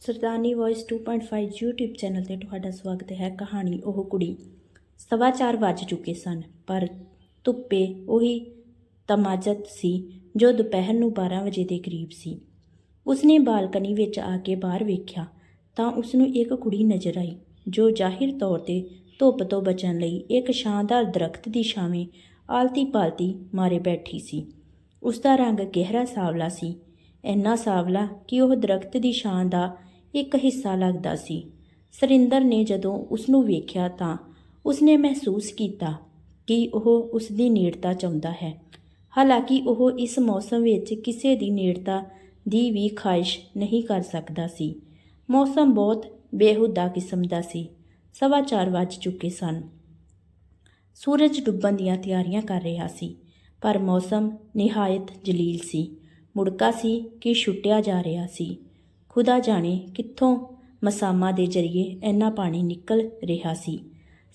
ਸਰਦਾਨੀ voice 2.5 YouTube channel ਤੇ ਤੁਹਾਡਾ ਸਵਾਗਤ ਹੈ ਕਹਾਣੀ ਉਹ ਕੁੜੀ। ਸਵਾ ਚਾਰ ਵੱਜ ਚੁੱਕੇ ਸਨ, ਪਰ ਧੁੱਪੇ ਉਹੀ ਤਮਾਜਤ ਸੀ ਜੋ ਦੁਪਹਿਰ ਨੂੰ 12 ਵਜੇ ਦੇ ਕਰੀਬ ਸੀ। ਉਸਨੇ ਬਾਲਕਨੀ ਵਿੱਚ ਆ ਕੇ ਬਾਹਰ ਵੇਖਿਆ ਤਾਂ ਉਸਨੂੰ ਇੱਕ ਕੁੜੀ ਨਜ਼ਰ ਆਈ, ਜੋ ਜ਼ਾਹਿਰ ਤੌਰ ਤੇ ਧੁੱਪ ਤੋਂ ਬਚਣ ਲਈ ਇੱਕ ਸ਼ਾਨਦਾਰ ਦਰਖਤ ਦੀ ਛਾਵੇਂ ਆਲਤੀ ਪਾਲਤੀ ਮਾਰੇ ਬੈਠੀ ਸੀ। ਉਸ ਦਾ ਰੰਗ ਗਹਿਰਾ ਸਾਵਲਾ ਸੀ। ਇੰਨਾ ਸਾਵਲਾ ਕਿ ਉਹ ਦਰਖਤ ਦੀ ਛਾਂ ਦਾ ਇੱਕ ਹਿੱਸਾ ਲੱਗਦਾ ਸੀ। ਸਰਿੰਦਰ ਨੇ ਜਦੋਂ ਉਸ ਨੂੰ ਵੇਖਿਆ ਤਾਂ ਉਸਨੇ ਮਹਿਸੂਸ ਕੀਤਾ ਕਿ ਉਹ ਉਸ ਦੀ ਨੇੜਤਾ ਚਾਹੁੰਦਾ ਹੈ। ਹਾਲਾਂਕਿ ਉਹ ਇਸ ਮੌਸਮ ਵਿੱਚ ਕਿਸੇ ਦੀ ਨੇੜਤਾ ਦੀ ਵੀ ਖਾਹਿਸ਼ ਨਹੀਂ ਕਰ ਸਕਦਾ ਸੀ। ਮੌਸਮ ਬਹੁਤ ਬੇਹੁਦਾ ਕਿਸਮ ਦਾ ਸੀ। ਸਵਾ ਚਾਰ ਵੱਜ ਚੁੱਕੇ ਸਨ। ਸੂਰਜ ਡੁੱਬਣ ਦੀਆਂ ਤਿਆਰੀਆਂ ਕਰ ਰਿਹਾ ਸੀ, ਪਰ ਮੌਸਮ ਨਿਹਾਇਤ ਜਲੀਲ ਸੀ। ਮੁੜਕਾ ਸੀ ਕਿ ਛੁੱਟਿਆ ਜਾ ਰਿਹਾ ਸੀ। ਖੁਦਾ ਜਾਣੇ ਕਿੱਥੋਂ ਮਸਾਮਾ ਦੇ ਜ਼ਰੀਏ ਇੰਨਾ ਪਾਣੀ ਨਿਕਲ ਰਿਹਾ ਸੀ।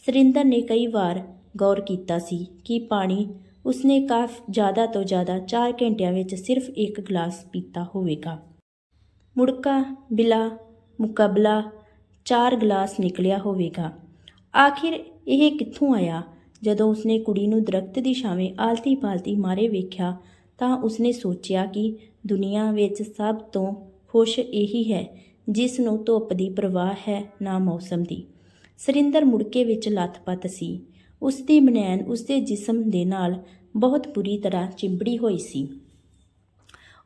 ਸਰਿੰਦਰ ਨੇ ਕਈ ਵਾਰ ਗੌਰ ਕੀਤਾ ਸੀ ਕਿ ਪਾਣੀ ਉਸਨੇ ਕਾਫ ਜ਼ਿਆਦਾ ਤੋਂ ਜ਼ਿਆਦਾ 4 ਘੰਟਿਆਂ ਵਿੱਚ ਸਿਰਫ ਇੱਕ ਗਲਾਸ ਪੀਤਾ ਹੋਵੇਗਾ। ਮੁੜਕਾ, ਬਿਲਾ, ਮੁਕਬਲਾ 4 ਗਲਾਸ ਨਿਕਲਿਆ ਹੋਵੇਗਾ। ਆਖਿਰ ਇਹ ਕਿੱਥੋਂ ਆਇਆ? ਜਦੋਂ ਉਸਨੇ ਕੁੜੀ ਨੂੰ ਦਰਖਤ ਦੀ ਛਾਵੇਂ ਆਲਤੀ ਪਾਲਤੀ ਮਾਰੇ ਵੇਖਿਆ ਤਾਂ ਉਸਨੇ ਸੋਚਿਆ ਕਿ ਦੁਨੀਆ ਵਿੱਚ ਸਭ ਤੋਂ ਖੁਸ਼ ਇਹੀ ਹੈ, ਜਿਸ ਨੂੰ ਧੁੱਪ ਦੀ ਪਰਵਾਹ ਹੈ ਨਾ ਮੌਸਮ ਦੀ। ਸਰਿੰਦਰ ਮੁੜਕੇ ਵਿੱਚ ਲੱਥਪੱਤ ਸੀ। ਉਸ ਦੀ ਬਨੈਣ ਉਸਦੇ ਜਿਸਮ ਦੇ ਨਾਲ ਬਹੁਤ ਬੁਰੀ ਤਰ੍ਹਾਂ ਚਿੰਬੜੀ ਹੋਈ ਸੀ।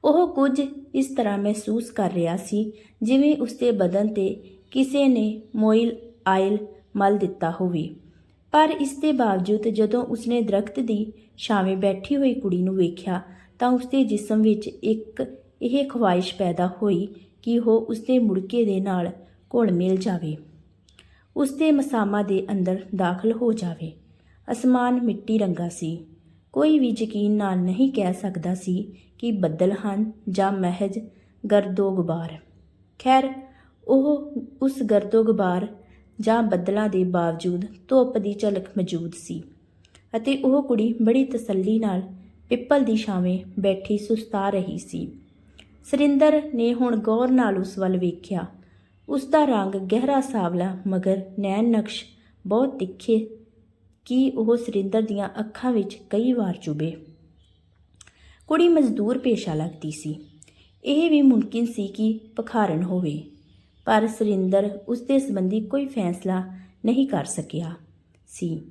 ਉਹ ਕੁਝ ਇਸ ਤਰ੍ਹਾਂ ਮਹਿਸੂਸ ਕਰ ਰਿਹਾ ਸੀ, ਜਿਵੇਂ ਉਸਦੇ ਬਦਨ ਤੇ ਕਿਸੇ ਨੇ ਮੋਇਲ ਆਇਲ ਮਲ ਦਿੱਤਾ ਹੋਵੇ। ਪਰ ਇਸ ਦੇ ਬਾਵਜੂਦ ਜਦੋਂ ਉਸਨੇ ਦਰਖਤ ਦੀ ਛਾਵੇਂ ਬੈਠੀ ਹੋਈ ਕੁੜੀ ਨੂੰ ਵੇਖਿਆ ਤਾਂ ਉਸਦੇ ਜਿਸਮ ਵਿੱਚ ਇੱਕ ਇਹ ਖਵਾਇਸ਼ ਪੈਦਾ ਹੋਈ ਕਿ ਉਹ ਉਸਦੇ ਮੁੜਕੇ ਦੇ ਨਾਲ ਘੁਲ ਮਿਲ ਜਾਵੇ। ਉਸਦੇ ਮਸਾਮਾ ਦੇ ਅੰਦਰ ਦਾਖਲ ਹੋ ਜਾਵੇ। ਅਸਮਾਨ ਮਿੱਟੀ ਰੰਗਾ ਸੀ। ਕੋਈ ਵੀ ਯਕੀਨ ਨਾਲ ਨਹੀਂ ਕਹਿ ਸਕਦਾ ਸੀ ਕਿ ਬੱਦਲ ਹਨ ਜਾਂ ਮਹਿਜ ਗਰਦੋ ਗੁਬਾਰ ਖੈਰ, ਉਹ ਉਸ ਗਰਦੋ ਗੁਬਾਰ ਜਾਂ ਬੱਦਲਾਂ ਦੇ ਬਾਵਜੂਦ ਧੁੱਪ ਦੀ ਝਲਕ ਮੌਜੂਦ ਸੀ ਅਤੇ ਉਹ ਕੁੜੀ ਬੜੀ ਤਸੱਲੀ ਨਾਲ ਪਿੱਪਲ ਦੀ ਛਾਵੇਂ ਬੈਠੀ ਸੁਸਤਾ ਰਹੀ ਸੀ। ਸਰਿੰਦਰ ਨੇ ਹੁਣ ਗੌਰ ਨਾਲ ਉਸ ਵੱਲ ਵੇਖਿਆ। ਉਸ ਦਾ ਰੰਗ ਗਹਿਰਾ ਸਾਵਲਾ, ਮਗਰ ਨੈਣ ਨਕਸ਼ ਬਹੁਤ ਤਿੱਖੇ, ਕਿ ਉਹ ਸਰਿੰਦਰ ਦੀਆਂ ਅੱਖਾਂ ਵਿੱਚ ਕਈ ਵਾਰ ਚੁਭੇ। ਕੁੜੀ ਮਜ਼ਦੂਰ ਪੇਸ਼ਾ ਲੱਗਦੀ ਸੀ। ਇਹ ਵੀ ਮੁਮਕਿਨ ਸੀ ਕਿ ਪਖਾਰਨ ਹੋਵੇ, ਪਰ ਸਰਿੰਦਰ ਉਸ ਦੇ ਸੰਬੰਧੀ ਕੋਈ ਫੈਸਲਾ ਨਹੀਂ ਕਰ ਸਕਿਆ ਸੀ।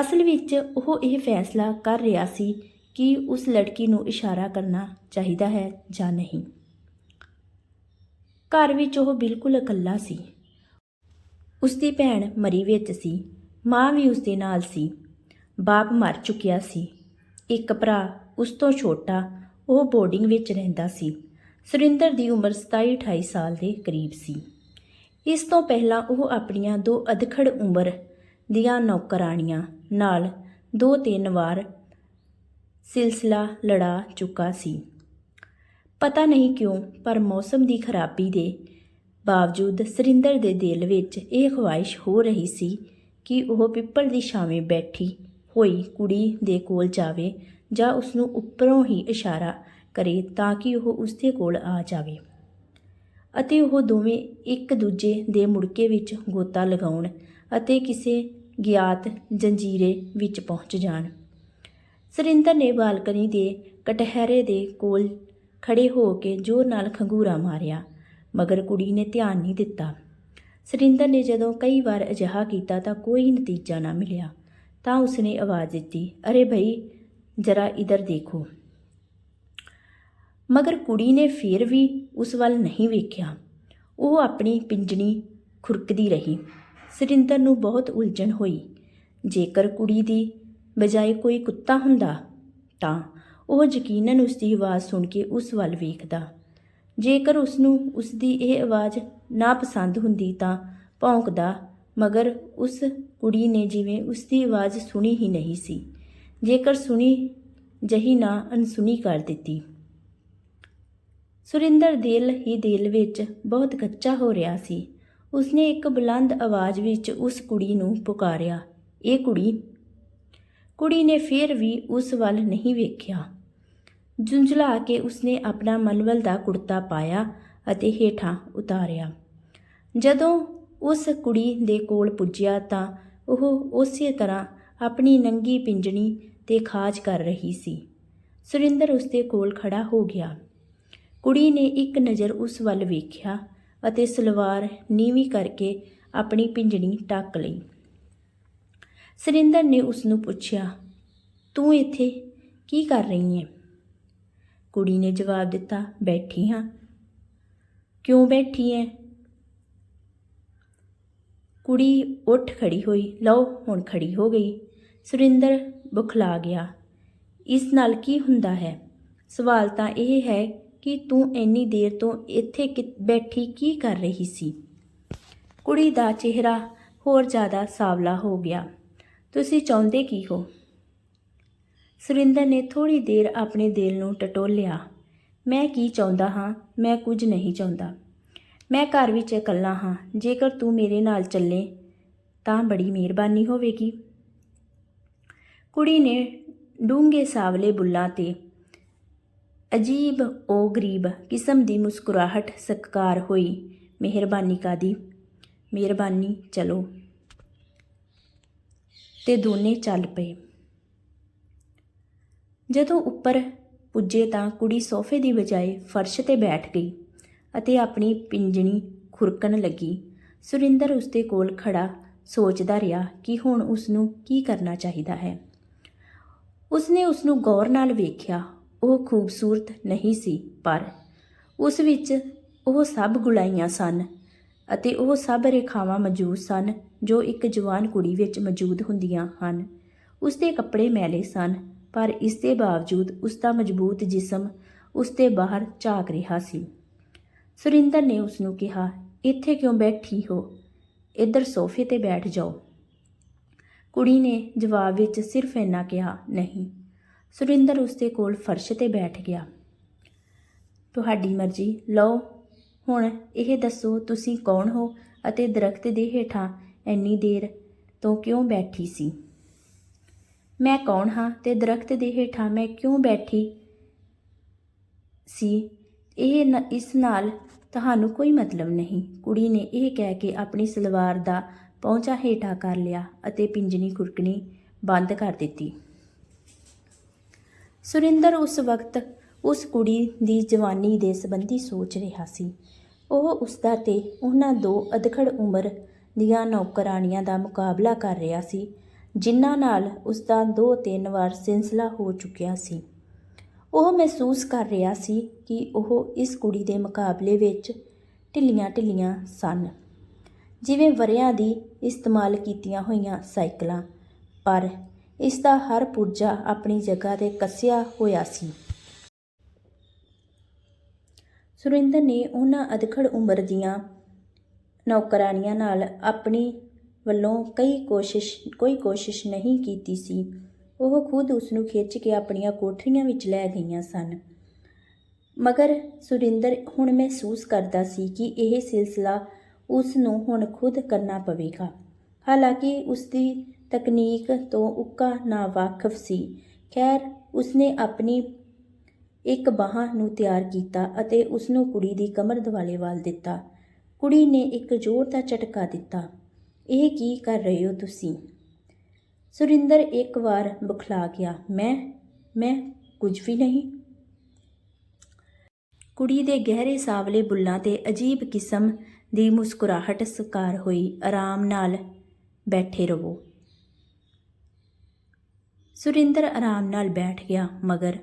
ਅਸਲ ਵਿੱਚ ਉਹ ਇਹ ਫੈਸਲਾ ਕਰ ਰਿਹਾ ਸੀ ਕਿ ਉਸ ਲੜਕੀ ਨੂੰ ਇਸ਼ਾਰਾ ਕਰਨਾ ਚਾਹੀਦਾ ਹੈ ਜਾਂ ਨਹੀਂ। ਘਰ ਵਿੱਚ ਉਹ ਬਿਲਕੁਲ ਇਕੱਲਾ ਸੀ। ਉਸ ਦੀ ਭੈਣ ਮਰੀ ਵਿੱਚ ਸੀ, ਮਾਂ ਵੀ ਉਸ ਦੇ ਨਾਲ ਸੀ, ਬਾਪ ਮਰ ਚੁੱਕਿਆ ਸੀ। ਇੱਕ ਭਰਾ ਉਸ ਤੋਂ ਛੋਟਾ, ਉਹ ਬੋਰਡਿੰਗ ਵਿੱਚ ਰਹਿੰਦਾ ਸੀ। ਸੁਰਿੰਦਰ ਦੀ ਉਮਰ 27 28 ਸਾਲ ਦੇ ਕਰੀਬ ਸੀ। ਇਸ ਤੋਂ ਪਹਿਲਾਂ ਉਹ ਆਪਣੀਆਂ ਦੋ ਅਧਖੜ ਉਮਰ ਦੀਆਂ ਨੌਕਰਾਣੀਆਂ ਨਾਲ ਦੋ ਤਿੰਨ ਵਾਰ ਸਿਲਸਿਲਾ ਲੜਾ ਚੁੱਕਾ ਸੀ। ਪਤਾ ਨਹੀਂ ਕਿਉਂ, ਪਰ ਮੌਸਮ ਦੀ ਖਰਾਬੀ ਦੇ ਬਾਵਜੂਦ ਸਰਿੰਦਰ ਦੇ ਦਿਲ ਵਿੱਚ ਇਹ ਖਵਾਇਸ਼ ਹੋ ਰਹੀ ਸੀ ਕਿ ਉਹ ਪਿੱਪਲ ਦੀ ਛਾਵੇਂ ਬੈਠੀ ਹੋਈ ਕੁੜੀ ਦੇ ਕੋਲ ਜਾਵੇ ਜਾਂ ਉਸ ਨੂੰ ਉੱਪਰੋਂ ਹੀ ਇਸ਼ਾਰਾ ਕਰੇ ਤਾਂ ਕਿ ਉਹ ਉਸ ਦੇ ਕੋਲ ਆ ਜਾਵੇ। ਅਤੇ ਉਹ ਦੋਵੇਂ ਇੱਕ ਦੂਜੇ ਦੇ ਮੁੜਕੇ ਵਿੱਚ ਗੋਤਾ ਲਗਾਉਣ ਅਤੇ ਕਿਸੇ ਗਿਆਤ ਜੰਜੀਰੇ ਵਿੱਚ ਪਹੁੰਚ ਜਾਣ। ਸੁਰਿੰਦਰ ਨੇ ਬਾਲਕਨੀ ਦੇ ਕਟਹਿਰੇ ਦੇ ਕੋਲ ਖੜੇ ਹੋ ਕੇ ਜ਼ੋਰ ਨਾਲ ਖੰਗੂਰਾ ਮਾਰਿਆ, ਮਗਰ ਕੁੜੀ ਨੇ ਧਿਆਨ ਨਹੀਂ ਦਿੱਤਾ। ਸੁਰਿੰਦਰ ਨੇ ਜਦੋਂ ਕਈ ਵਾਰ ਅਜਿਹਾ ਕੀਤਾ ਤਾਂ ਕੋਈ ਨਤੀਜਾ ਨਾ ਮਿਲਿਆ। ਤਾਂ ਉਸਨੇ ਆਵਾਜ਼ ਦਿੱਤੀ, ਅਰੇ ਭਈ ਜਰਾ ਇਧਰ ਦੇਖੋ। ਮਗਰ ਕੁੜੀ ਨੇ ਫੇਰ ਵੀ ਉਸ ਵੱਲ ਨਹੀਂ ਵੇਖਿਆ। ਉਹ ਆਪਣੀ ਪਿੰਜਣੀ ਖੁਰਕਦੀ ਰਹੀ। ਸੁਰਿੰਦਰ ਨੂੰ ਬਹੁਤ ਉਲਝਣ ਹੋਈ। ਜੇਕਰ ਕੁੜੀ ਦੀ ਬਜਾਏ ਕੋਈ ਕੁੱਤਾ ਹੁੰਦਾ, ਤਾਂ ਉਹ ਯਕੀਨਨ ਉਸ ਦੀ ਆਵਾਜ਼ ਸੁਣ ਕੇ ਉਸ ਵੱਲ ਵੇਖਦਾ। ਜੇਕਰ ਉਸ ਨੂੰ ਉਸ ਦੀ ਇਹ ਆਵਾਜ਼ ਨਾ ਪਸੰਦ ਹੁੰਦੀ ਤਾਂ ਭੌਂਕਦਾ, ਮਗਰ ਉਸ ਕੁੜੀ ਨੇ ਜਿਵੇਂ ਉਸ ਦੀ ਆਵਾਜ਼ ਸੁਣੀ ਹੀ ਨਹੀਂ ਸੀ। ਜੇਕਰ ਸੁਣੀ ਜਹੀ ਨਾ ਅਨਸੁਣੀ ਕਰ ਦਿੱਤੀ। ਸੁਰਿੰਦਰ ਦਿਲ ਹੀ ਦਿਲ ਵਿੱਚ ਬਹੁਤ ਕੱਚਾ ਹੋ ਰਿਹਾ ਸੀ। ਉਸਨੇ ਇੱਕ ਬੁਲੰਦ ਆਵਾਜ਼ ਵਿੱਚ ਉਸ ਕੁੜੀ ਨੂੰ ਪੁਕਾਰਿਆ, ਇਹ ਕੁੜੀ ਕੁੜੀ ਨੇ ਫਿਰ ਵੀ ਉਸ ਵੱਲ ਨਹੀਂ ਵੇਖਿਆ। ਜੁੰਝਲਾ ਕੇ ਉਸਨੇ ਆਪਣਾ ਮਲਵਲ ਦਾ ਕੁੜਤਾ ਪਾਇਆ ਅਤੇ ਹੇਠਾਂ ਉਤਾਰਿਆ। ਜਦੋਂ ਉਸ ਕੁੜੀ ਦੇ ਕੋਲ ਪੁੱਜਿਆ ਤਾਂ ਉਹ ਉਸੇ ਤਰ੍ਹਾਂ ਆਪਣੀ ਨੰਗੀ ਪਿੰਜਣੀ ਤੇ ਖਾਜ ਕਰ ਰਹੀ ਸੀ। ਸੁਰਿੰਦਰ ਉਸਦੇ ਕੋਲ ਖੜਾ ਹੋ ਗਿਆ। ਕੁੜੀ ਨੇ ਇੱਕ ਨਜ਼ਰ ਉਸ ਵੱਲ ਵੇਖਿਆ ਅਤੇ ਸਲਵਾਰ ਨੀਵੀਂ ਕਰਕੇ ਆਪਣੀ ਪਿੰਜਣੀ ਟੱਕ ਲਈ। ਸੁਰਿੰਦਰ ਨੇ ਉਸ ਨੂੰ ਪੁੱਛਿਆ, ਤੂੰ ਇੱਥੇ ਕੀ ਕਰ ਰਹੀ ਹੈ ਕੁੜੀ ਨੇ ਜਵਾਬ ਦਿੱਤਾ, ਬੈਠੀ ਹਾਂ ਕਿਉਂ ਬੈਠੀ ਹੈ ਕੁੜੀ ਉੱਠ ਖੜੀ ਹੋਈ, ਲਓ, ਹੁਣ ਖੜੀ ਹੋ ਗਈ। ਸੁਰਿੰਦਰ ਬੁਖਲਾ ਗਿਆ, ਇਸ ਨਾਲ ਕੀ ਹੁੰਦਾ ਹੈ? ਸਵਾਲ ਤਾਂ ਇਹ ਹੈ ਕਿ ਤੂੰ ਇੰਨੀ ਦੇਰ ਤੋਂ ਇੱਥੇ ਕਿ- ਬੈਠੀ ਕੀ ਕਰ ਰਹੀ ਸੀ? ਕੁੜੀ ਦਾ ਚਿਹਰਾ ਹੋਰ ਜ਼ਿਆਦਾ ਸਾਵਲਾ ਹੋ ਗਿਆ। ਤੁਸੀਂ ਚਾਹੁੰਦੇ ਕੀ ਹੋ? ਸੁਰਿੰਦਰ ਨੇ ਥੋੜੀ ਦੇਰ ਆਪਣੇ ਦਿਲ ਨੂੰ ਟਟੋਲਿਆ। ਮੈਂ ਕੀ ਚਾਹੁੰਦਾ ਹਾਂ? ਮੈਂ ਕੁਝ ਨਹੀਂ ਚਾਹੁੰਦਾ। ਮੈਂ ਘਰ ਵਿੱਚ ਇਕੱਲਾ ਹਾਂ। ਜੇਕਰ ਤੂੰ ਮੇਰੇ ਨਾਲ ਚੱਲੇ, ਤਾਂ ਬੜੀ ਮਿਹਰਬਾਨੀ ਹੋਵੇਗੀ। ਕੁੜੀ ਨੇ ਡੂੰਘੇ ਸਾਵਲੇ ਬੁੱਲਾਂ ਤੇ ਅਜੀਬ ਓ ਗਰੀਬ ਕਿਸਮ ਦੀ ਮੁਸਕਰਾਹਟ ਸਤਕਾਰ ਹੋਈ। ਮਿਹਰਬਾਨੀ ਕਾਦੀ? ਮਿਹਰਬਾਨੀ, ਚਲੋ। ਤੇ ਦੋਨੇ ਚੱਲ ਪਏ। ਜਦੋਂ ਉੱਪਰ ਪੁੱਜੇ ਤਾਂ ਕੁੜੀ ਸੋਫੇ ਦੀ ਬਜਾਏ ਫਰਸ਼ ਤੇ ਬੈਠ ਗਈ ਅਤੇ ਆਪਣੀ ਪਿੰਜਣੀ ਖੁਰਕਣ ਲੱਗੀ। ਸੁਰਿੰਦਰ ਉਸਦੇ ਕੋਲ ਖੜਾ ਸੋਚਦਾ ਰਿਹਾ ਕਿ ਹੁਣ ਉਸ ਨੂੰ ਕੀ ਕਰਨਾ ਚਾਹੀਦਾ ਹੈ। ਉਸਨੇ ਉਸ ਨੂੰ ਗੌਰ ਨਾਲ ਵੇਖਿਆ, ਉਹ ਖੂਬਸੂਰਤ ਨਹੀਂ ਸੀ, ਪਰ ਉਸ ਵਿੱਚ ਉਹ ਸਭ ਗੁਲਾਈਆਂ ਸਨ ਅਤੇ ਉਹ ਸਭ ਰੇਖਾਵਾਂ ਮੌਜੂਦ ਸਨ ਜੋ ਇੱਕ ਜਵਾਨ ਕੁੜੀ ਵਿੱਚ ਮੌਜੂਦ ਹੁੰਦੀਆਂ ਹਨ। ਉਸ ਦੇ ਕੱਪੜੇ ਮੈਲੇ ਸਨ, ਪਰ ਇਸ ਦੇ ਬਾਵਜੂਦ ਉਸ ਦਾ ਮਜ਼ਬੂਤ ਜਿਸਮ ਉਸ ਦੇ ਬਾਹਰ ਝਾਕ ਰਿਹਾ ਸੀ। ਸੁਰਿੰਦਰ ਨੇ ਉਸ ਨੂੰ ਕਿਹਾ, ਇੱਥੇ ਕਿਉਂ ਬੈਠੀ ਹੋ? ਇੱਧਰ ਸੋਫੇ ਤੇ ਬੈਠ ਜਾਓ। ਕੁੜੀ ਨੇ ਜਵਾਬ ਵਿੱਚ ਸਿਰਫ ਇੰਨਾ ਕਿਹਾ, ਨਹੀਂ। ਸੁਰਿੰਦਰ ਉਸ ਦੇ ਕੋਲ ਫਰਸ਼ ਤੇ ਬੈਠ ਗਿਆ। ਤੁਹਾਡੀ ਮਰਜ਼ੀ, ਲਓ। ਹੁਣ ਇਹ ਦੱਸੋ, ਤੁਸੀਂ ਕੌਣ ਹੋ ਅਤੇ ਦਰਖਤ ਦੇ ਹੇਠਾਂ ਇੰਨੀ ਦੇਰ ਤੋਂ ਕਿਉਂ ਬੈਠੀ ਸੀ? ਮੈਂ ਕੌਣ ਹਾਂ ਤੇ ਦਰਖਤ ਦੇ ਹੇਠਾਂ ਮੈਂ ਕਿਉਂ ਬੈਠੀ ਸੀ? ਇਹ ਇਸ ਨਾਲ ਤੁਹਾਨੂੰ ਕੋਈ ਮਤਲਬ ਨਹੀਂ। ਕੁੜੀ ਨੇ ਇਹ ਕਹਿ ਕੇ ਆਪਣੀ ਸਲਵਾਰ ਦਾ ਪਹੁੰਚਾ ਹੇਠਾਂ ਕਰ ਲਿਆ ਅਤੇ ਪਿੰਜਣੀ ਖੁਰਕਣੀ ਬੰਦ ਕਰ ਦਿੱਤੀ। ਸੁਰਿੰਦਰ ਉਸ ਵਕਤ ਉਸ ਕੁੜੀ ਦੀ ਜਵਾਨੀ ਦੇ ਸੰਬੰਧੀ ਸੋਚ ਰਿਹਾ ਸੀ। ਉਹ ਉਸਦਾ ਤੇ ਉਹਨਾਂ ਦੋ ਅਧਖੜ ਉਮਰ ਦੀਆਂ ਨੌਕਰਾਣੀਆਂ ਦਾ ਮੁਕਾਬਲਾ ਕਰ ਰਿਹਾ ਸੀ, ਜਿਨ੍ਹਾਂ ਨਾਲ ਉਸਦਾ ਦੋ ਤਿੰਨ ਵਾਰ ਸਿਲਸਿਲਾ ਹੋ ਚੁੱਕਿਆ ਸੀ। ਉਹ ਮਹਿਸੂਸ ਕਰ ਰਿਹਾ ਸੀ ਕਿ ਉਹ ਇਸ ਕੁੜੀ ਦੇ ਮੁਕਾਬਲੇ ਵਿੱਚ ਢਿੱਲੀਆਂ ਢਿੱਲੀਆਂ ਸਨ। ਜਿਵੇਂ ਵਰਿਆਂ ਦੀ ਇਸਤੇਮਾਲ ਕੀਤੀਆਂ ਹੋਈਆਂ ਸਾਈਕਲਾਂ, ਪਰ ਇਸ ਦਾ ਹਰ ਪੁਰਜਾ ਆਪਣੀ ਜਗ੍ਹਾ ਤੇ ਕੱਸਿਆ ਹੋਇਆ ਸੀ। ਸੁਰਿੰਦਰ ਨੇ ਉਹਨਾਂ ਅਧਖੜ ਉਮਰ ਦੀਆਂ ਨੌਕਰਾਣੀਆਂ ਨਾਲ ਆਪਣੀ ਵੱਲੋਂ ਕਈ ਕੋਸ਼ਿਸ਼, ਕੋਈ ਕੋਸ਼ਿਸ਼ ਨਹੀਂ ਕੀਤੀ ਸੀ। ਉਹ ਖੁਦ ਉਸ ਨੂੰ ਖਿੱਚ ਕੇ ਆਪਣੀਆਂ ਕੋਠਰੀਆਂ ਵਿੱਚ ਲੈ ਗਈਆਂ ਸਨ। ਮਗਰ ਸੁਰਿੰਦਰ ਹੁਣ ਮਹਿਸੂਸ ਕਰਦਾ ਸੀ ਕਿ ਇਹ ਸਿਲਸਿਲਾ ਉਸ ਨੂੰ ਹੁਣ ਖੁਦ ਕਰਨਾ ਪਵੇਗਾ। ਹਾਲਾਂਕਿ ਉਸ ਦੀ ਤਕਨੀਕ ਤੋਂ ਉੱਕਾ ਨਾ ਵਾਕਫ ਸੀ। ਖੈਰ, ਉਸਨੇ ਆਪਣੀ ਇੱਕ ਬਾਹਾਂ ਨੂੰ ਤਿਆਰ ਕੀਤਾ ਅਤੇ ਉਸ ਨੂੰ ਕੁੜੀ ਦੀ ਕਮਰ ਦੁਆਲੇ ਵੱਲ ਦਿੱਤਾ। ਕੁੜੀ ਨੇ ਇੱਕ ਜ਼ੋਰ ਦਾ ਝਟਕਾ ਦਿੱਤਾ। ਇਹ ਕੀ ਕਰ ਰਹੇ ਹੋ ਤੁਸੀਂ? ਸੁਰਿੰਦਰ ਇੱਕ ਵਾਰ ਬੁਖਲਾ ਗਿਆ। ਮੈਂ ਮੈਂ ਕੁਝ ਵੀ ਨਹੀਂ। ਕੁੜੀ ਦੇ ਗਹਿਰੇ ਸਾਵਲੇ ਬੁੱਲਾਂ ਤੇ ਅਜੀਬ ਕਿਸਮ ਦੀ ਮੁਸਕਰਾਹਟ ਸਕਾਰ ਹੋਈ। ਆਰਾਮ ਨਾਲ ਬੈਠੇ ਰਹੋ। ਸੁਰਿੰਦਰ ਆਰਾਮ ਨਾਲ ਬੈਠ ਗਿਆ, ਮਗਰ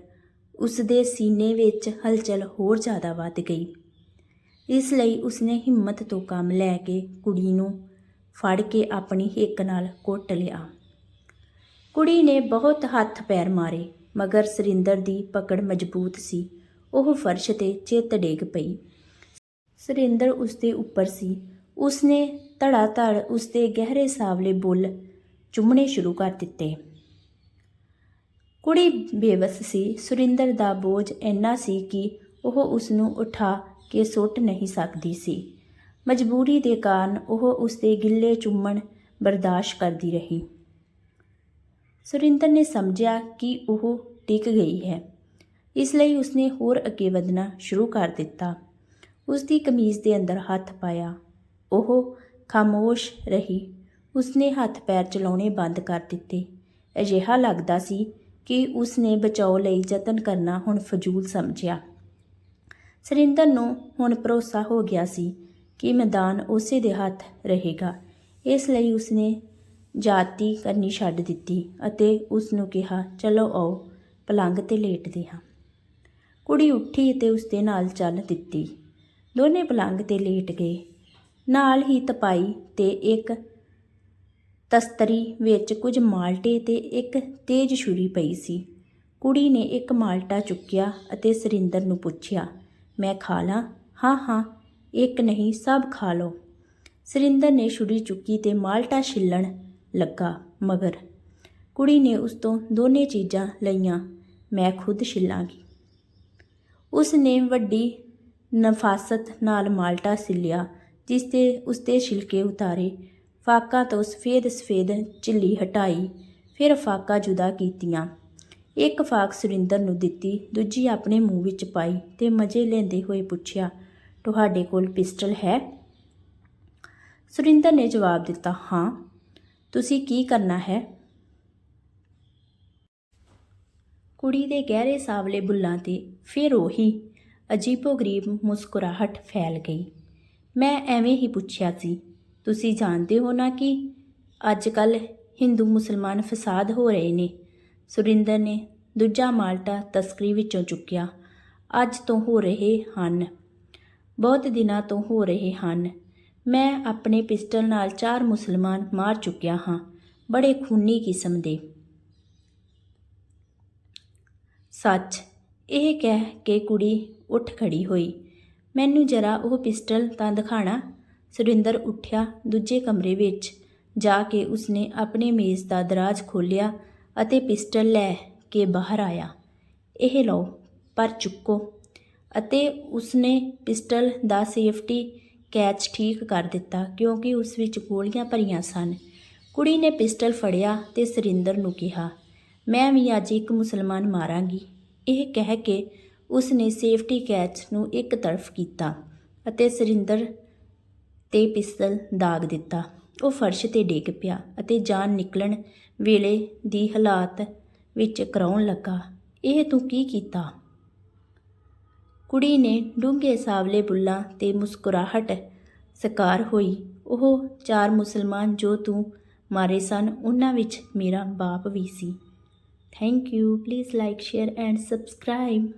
ਉਸ ਦੇ ਸੀਨੇ ਵਿੱਚ ਹਲਚਲ ਹੋਰ ਜ਼ਿਆਦਾ ਵੱਧ ਗਈ। ਇਸ ਲਈ ਉਸਨੇ ਹਿੰਮਤ ਤੋਂ ਕੰਮ ਲੈ ਕੇ ਕੁੜੀ ਨੂੰ ਫੜ ਕੇ ਆਪਣੀ ਹਿੱਕ ਨਾਲ ਕੁੱਟ ਲਿਆ। ਕੁੜੀ ਨੇ ਬਹੁਤ ਹੱਥ ਪੈਰ ਮਾਰੇ, ਮਗਰ ਸੁਰਿੰਦਰ ਦੀ ਪਕੜ ਮਜ਼ਬੂਤ ਸੀ। ਉਹ ਫਰਸ਼ ਤੇ ਚਿੱਤ ਡੇਗ ਪਈ। ਸੁਰਿੰਦਰ ਉਸਦੇ ਉੱਪਰ ਸੀ। ਉਸਨੇ ਧੜਾ ਧੜ ਉਸ ਗਹਿਰੇ ਸਾਵਲੇ ਬੁੱਲ ਚੁੰਮਣੇ ਸ਼ੁਰੂ ਕਰ ਦਿੱਤੇ। ਕੁੜੀ ਬੇਵਸ ਸੀ। ਸੁਰਿੰਦਰ ਦਾ ਬੋਝ ਇੰਨਾ ਸੀ ਕਿ ਉਹ ਉਸ ਨੂੰ ਉਠਾ ਕਿ ਸੁੱਟ ਨਹੀਂ ਸਕਦੀ ਸੀ। ਮਜਬੂਰੀ ਦੇ ਕਾਰਨ ਉਹ ਉਸਦੇ ਗਿੱਲੇ ਚੁੰਮਣ ਬਰਦਾਸ਼ਤ ਕਰਦੀ ਰਹੀ। ਸੁਰਿੰਦਰ ਨੇ ਸਮਝਿਆ ਕਿ ਉਹ ਟਿਕ ਗਈ ਹੈ। ਇਸ ਲਈ ਉਸਨੇ ਹੋਰ ਅੱਗੇ ਵਧਣਾ ਸ਼ੁਰੂ ਕਰ ਦਿੱਤਾ। ਉਸਦੀ ਕਮੀਜ਼ ਦੇ ਅੰਦਰ ਹੱਥ ਪਾਇਆ। ਉਹ ਖਾਮੋਸ਼ ਰਹੀ। ਉਸਨੇ ਹੱਥ ਪੈਰ ਚਲਾਉਣੇ ਬੰਦ ਕਰ ਦਿੱਤੇ। ਅਜਿਹਾ ਲੱਗਦਾ ਸੀ ਕਿ ਉਸਨੇ ਬਚਾਓ ਲਈ ਯਤਨ ਕਰਨਾ ਹੁਣ ਫਜ਼ੂਲ ਸਮਝਿਆ। ਸਰਿੰਦਰ ਨੂੰ ਹੁਣ ਭਰੋਸਾ ਹੋ ਗਿਆ ਸੀ ਕਿ ਮੈਦਾਨ ਉਸੇ ਦੇ ਹੱਥ ਰਹੇਗਾ। ਇਸ ਲਈ ਉਸਨੇ ਜਾਤੀ ਕਰਨੀ ਛੱਡ ਦਿੱਤੀ ਅਤੇ ਉਸ ਨੂੰ ਕਿਹਾ, ਚਲੋ ਆਓ, ਪਲੰਗ ਤੇ ਲੇਟਦੇ ਹਾਂ। ਕੁੜੀ ਉੱਠੀ ਤੇ ਉਸਦੇ ਨਾਲ ਚੱਲ ਦਿੱਤੀ। ਦੋਨੇ ਪਲੰਗ ਤੇ ਲੇਟ ਗਏ। ਨਾਲ ਹੀ ਤਪਾਈ ਤੇ ਇੱਕ ਤਸਤਰੀ ਵਿੱਚ ਕੁਝ ਮਾਲਟੇ ਤੇ ਇੱਕ ਤੇਜ਼ ਛੁਰੀ ਪਈ ਸੀ। ਕੁੜੀ ਨੇ ਇੱਕ ਮਾਲਟਾ ਚੁੱਕਿਆ ਅਤੇ ਸਰਿੰਦਰ ਨੂੰ ਪੁੱਛਿਆ ਮੈਂ ਖਾ ਲਾਂ। ਹਾਂ ਹਾਂ, ਇੱਕ ਨਹੀਂ, ਸਭ ਖਾ ਲਓ। ਸਰਿੰਦਰ ਨੇ ਛੁਰੀ ਚੁੱਕੀ ਤੇ ਮਾਲਟਾ ਛਿੱਲਣ ਲੱਗਾ ਮਗਰ। ਕੁੜੀ ਨੇ ਉਸ ਤੋਂ ਦੋਨੇ ਚੀਜ਼ਾਂ ਲਈਆਂ, ਮੈਂ ਖੁਦ ਛਿੱਲਾਂਗੀ। ਉਸ ਨੇ ਵੱਡੀ ਨਫਾਸਤ ਨਾਲ ਮਾਲਟਾ ਸਿਲਿਆ ਜਿਸ ਤੇ ਉਸ ਛਿਲਕੇ ਉਤਾਰੇ। ਫਾਕਾ ਤੋਂ ਸਫੇਦ ਸਫੇਦ ਝਿੱਲੀ ਹਟਾਈ, ਫਿਰ ਫਾਕਾ ਜੁਦਾ ਕੀਤੀਆਂ। ਇੱਕ ਫਾਕ ਸੁਰਿੰਦਰ ਨੂੰ ਦਿੱਤੀ, ਦੂਜੀ ਆਪਣੇ ਮੂੰਹ ਵਿੱਚ ਪਾਈ ਤੇ ਮਜ਼ੇ ਲੈਂਦੇ ਹੋਏ ਪੁੱਛਿਆ, ਤੁਹਾਡੇ ਕੋਲ ਪਿਸਟਲ ਹੈ? ਸੁਰਿੰਦਰ ਨੇ ਜਵਾਬ ਦਿੱਤਾ, ਹਾਂ। ਤੁਸੀਂ ਕੀ ਕਰਨਾ ਹੈ? ਕੁੜੀ ਦੇ ਗਹਿਰੇ ਸਾਵਲੇ ਬੁੱਲਾਂ ਤੇ ਫਿਰ ਉਹੀ ਅਜੀਬੋ-ਗਰੀਬ ਮੁਸਕਰਾਹਟ ਫੈਲ ਗਈ। ਮੈਂ ਐਵੇਂ ਹੀ ਪੁੱਛਿਆ ਸੀ, ਤੁਸੀਂ ਜਾਣਦੇ ਹੋ ਨਾ ਕਿ ਅੱਜ ਕੱਲ ਹਿੰਦੂ ਮੁਸਲਮਾਨ ਫਸਾਦ ਹੋ ਰਹੇ ਨੇ? ਸੁਰਿੰਦਰ ਨੇ ਦੂਜਾ ਮਾਲਟਾ ਤਸਕਰੀ ਵਿੱਚੋਂ ਚੁੱਕਿਆ। ਅੱਜ ਤੋਂ ਹੋ ਰਹੇ ਹਨ। ਬਹੁਤ ਦਿਨਾਂ ਤੋਂ ਹੋ ਰਹੇ ਹਨ। ਮੈਂ ਆਪਣੇ ਪਿਸਟਲ ਨਾਲ ਚਾਰ ਮੁਸਲਮਾਨ ਮਾਰ ਚੁੱਕਿਆ ਹਾਂ। ਬੜੇ ਖੂਨੀ ਕਿਸਮ ਦੇ। ਸੱਚ, ਇਹ ਕਹਿ ਕੇ ਕੁੜੀ ਉੱਠ ਖੜੀ ਹੋਈ। ਮੈਨੂੰ ਜਰਾ ਉਹ ਪਿਸਟਲ ਤਾਂ ਦਿਖਾਣਾ? ਸੁਰਿੰਦਰ ਉੱਠਿਆ ਦੂਜੇ ਕਮਰੇ ਵਿੱਚ। ਜਾ ਕੇ ਉਸਨੇ ਆਪਣੇ ਮੇਜ਼ ਦਾ ਦਰਾਜ਼ ਖੋਲ੍ਹਿਆ ਅਤੇ ਪਿਸਟਲ ਲੈ ਕੇ ਬਾਹਰ ਆਇਆ। ਇਹ ਲਓ, ਪਰ ਚੁੱਕੋ। ਅਤੇ ਉਸਨੇ ਪਿਸਟਲ ਦਾ ਸੇਫਟੀ ਕੈਚ ਠੀਕ ਕਰ ਦਿੱਤਾ, ਕਿਉਂਕਿ ਉਸ ਵਿੱਚ ਗੋਲੀਆਂ ਭਰੀਆਂ ਸਨ। ਕੁੜੀ ਨੇ ਪਿਸਟਲ ਫੜਿਆ ਤੇ ਸੁਰਿੰਦਰ ਨੂੰ ਕਿਹਾ, ਮੈਂ ਵੀ ਅੱਜ ਇੱਕ ਮੁਸਲਮਾਨ ਮਾਰਾਂਗੀ। ਇਹ ਕਹਿ ਕੇ ਉਸ ਨੇ ਸੇਫਟੀ ਕੈਚ ਨੂੰ ਇੱਕ ਤਰਫ ਕੀਤਾ ਅਤੇ ਸੁਰਿੰਦਰ ਤੇ ਪਿਸਤਲ ਦਾਗ ਦਿੱਤਾ। ਉਹ ਫਰਸ਼ ਤੇ ਡਿੱਗ ਪਿਆ ਅਤੇ ਜਾਨ ਨਿਕਲਣ ਵੇਲੇ ਦੀ ਹਾਲਾਤ ਵਿੱਚ ਕਰਾਉਣ ਲੱਗਾ। ਇਹ ਤੂੰ ਕੀ ਕੀਤਾ? ਕੁੜੀ ਨੇ ਡੂੰਘੇ ਸਾਵਲੇ ਬੁੱਲਾਂ ਤੇ ਮੁਸਕਰਾਹਟ ਸਕਾਰ ਹੋਈ। ਉਹ ਚਾਰ ਮੁਸਲਮਾਨ ਜੋ ਤੂੰ ਮਾਰੇ ਸਨ, ਉਹਨਾਂ ਵਿੱਚ ਮੇਰਾ ਬਾਪ ਵੀ ਸੀ। Thank you please like share and subscribe